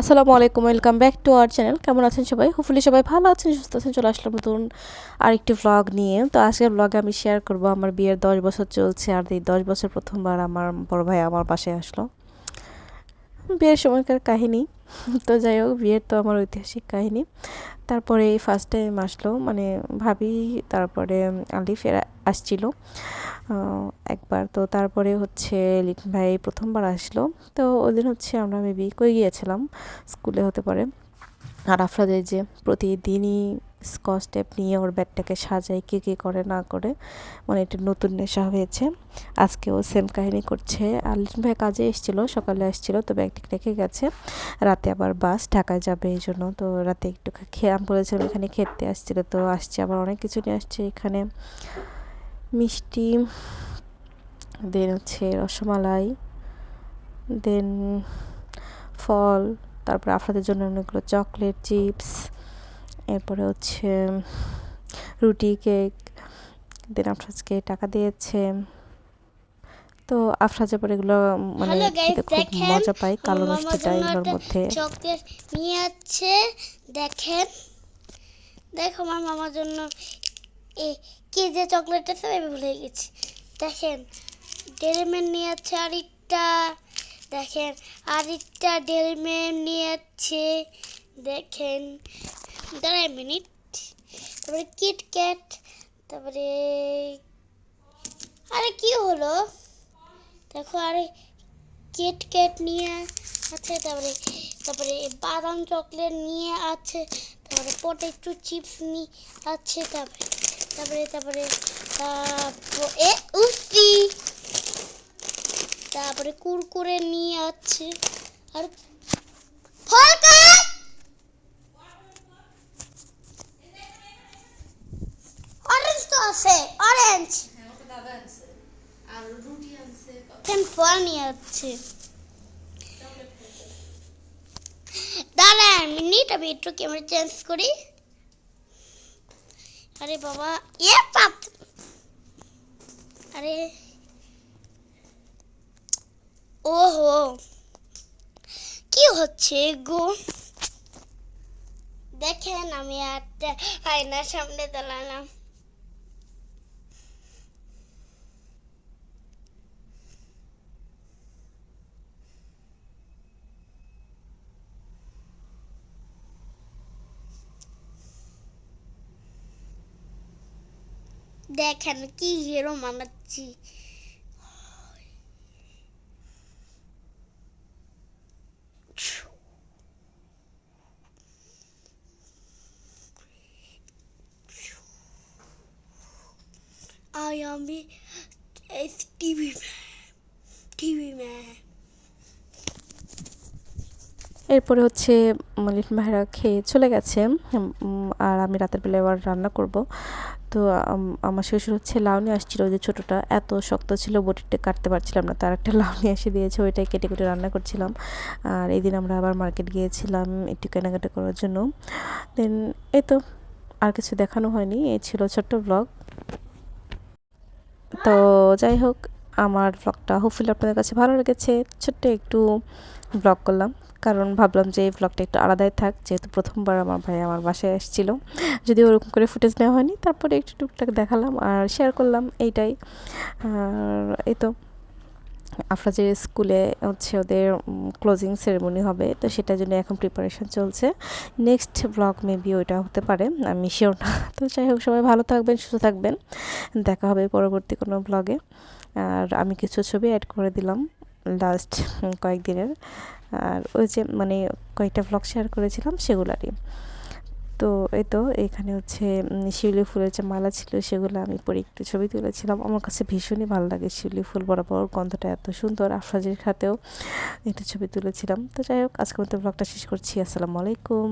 আসসালামু আলাইকুম, welcome back to our channel. কেমন আছেন সবাই? হুফুলি সবাই ভালো আছেন, সুস্থ আছেন? চলে আসলাম নতুন আরেকটি ব্লগ নিয়ে। তো আজকের ব্লগে আমি শেয়ার করব, আমার বিয়ের দশ বছর চলছে, আর এই দশ বছর প্রথমবার আমার বড় ভাই আমার পাশে আসলো। বিয়ের সময়কার কাহিনী। তো যাই হোক, বিয়ের তো আমার ঐতিহাসিক কাহিনী। তারপরে ফার্স্ট টাইম আসলো মানে ভাবি তারপরে আলিফ এরা আসছিল। একবার তো তারপরে হচ্ছে লিটন ভাই প্রথমবার আসলো। তো ওই দিন হচ্ছে আমরা মেবি কই গিয়েছিলাম? স্কুলে হতে পারে। আর আফরাদের যে প্রতিদিনই স্কচ টেপ নিয়ে ওর ব্যাগটাকে সাজায়, কে কে করে না করে। মানে এটা নতুন নেশা হয়েছে। আজকে ও সেম কাহিনী করছে। লিটন ভাই কাজে এসেছিল, সকালে আসছিল তো ব্যাগটি রেখে গেছে। রাতে আবার বাস ঢাকায় যাবে এই জন্য। তো রাতে একটু খেয়ে আমি বলেছিলাম এখানে খেতে আসছিল তো আসছে। আবার অনেক কিছু নিয়ে আসছে এখানে। মিষ্টি দেন হচ্ছে রসমালাই দেন ফল, তারপরে আপনাদের জন্য অনেকগুলো চকলেট চিপস এরপরে হচ্ছে রুটি কেক দেন আফরাজকে টাকা দিয়েছে। তো আফরাজ এবার এগুলো মানে খুব মজা পাই কালো মিষ্টিটা এগুলোর মধ্যে নিয়ে আছে দেখেন দেখো আমার মামার জন্য এ কি যে চকলেটটা আমি ভুলে গেছি। দেখেন ডেরিমেন নিয়ে আছে আরেকটা দেখেন আরেকটা ডেরিমেন নিয়ে আছে দেখেন দাঁড়াই মিনিট তারপরে কিটক্যাট তারপরে আরে কি হলো? দেখো, আরে কিটক্যাট নিয়ে আছে, তারপরে তারপরে বাদাম চকলেট নিয়ে আছে, তারপরে পটেটো চিপস নিয়ে আছে তারপরে তারপরে তারপরে, এ, উফি! তারপরে কুরকুরে নিয়ে আছে, আর ফল অরেঞ্জ তো আছে অরেঞ্জ ফল নিয়ে আছে দাঁড়া মিনিট আমি একটু ক্যামেরা চেঞ্জ করি। আরে বাবা আরে কি হচ্ছে গো? দেখেন, আমি একটা আয়নার সামনে দাঁড়ালাম। দেখেন কি হিরো মানাচ্ছি I am a TV man. TV man. এরপরে হচ্ছে লিটন ভাইরা খেয়ে চলে গেছে। আর আমি রাতের বেলা এবার রান্না করব। তো আমার শ্বশুর হচ্ছে লাউ নিয়ে আসছিল ওই যে ছোটোটা। এত শক্ত ছিল বটিটা কাটতে পারছিলাম না। তার একটা লাউ নিয়ে এসে দিয়েছে, ওইটাই কেটে কেটে রান্না করছিলাম। আর এই আমরা আবার মার্কেট গিয়েছিলাম একটু কেনাকাটা করার জন্য। দেন, এই তো, আর কিছু দেখানো হয়নি। এই ছিল ছোট্ট ব্লগ। তো, যাই হোক আমার ব্লগটা হোপফুলি আপনাদের কাছে ভালো লেগেছে। ছোট্ট একটু ব্লগ করলাম, কারণ ভাবলাম যে এই ব্লগটা একটু আলাদাই থাক, যেহেতু প্রথমবার আমার ভাই আমার বাসায় এসেছিল যদি ওরকম করে ফুটেজ নেওয়া হয়নি, তারপরে একটু টুকটাক দেখালাম আর শেয়ার করলাম, এইটাই। আর এই তো। আফরাজের স্কুলে হচ্ছে ওদের ক্লোজিং সেরেমনি হবে, তো সেটার জন্য এখন প্রিপারেশন চলছে। নেক্সট ব্লগ মেবি ওইটা হতে পারে, আমি শিওর না। তো যাই হোক, সবাই ভালো থাকবেন, সুস্থ থাকবেন। দেখা হবে পরবর্তী কোনো ব্লগে আর আমি কিছু ছবি অ্যাড করে দিলাম লাস্ট কয়েকদিনের। আর ওই যে মানে কয়েকটা ব্লগ শেয়ার করেছিলাম, সেগুলারই। তো এই তো এখানে হচ্ছে শিউলি ফুলের যে মালা ছিল সেগুলো আমি পরে একটু ছবি তুলেছিলাম। আমার কাছে ভীষণই ভালো লাগে শিউলি ফুল বরাবর, গন্ধটা এত সুন্দর আফরাজের খাতেও একটু ছবি তুলেছিলাম। তো যাই হোক, আজকের মতো ব্লগটা শেষ করছি। আসসালামু আলাইকুম।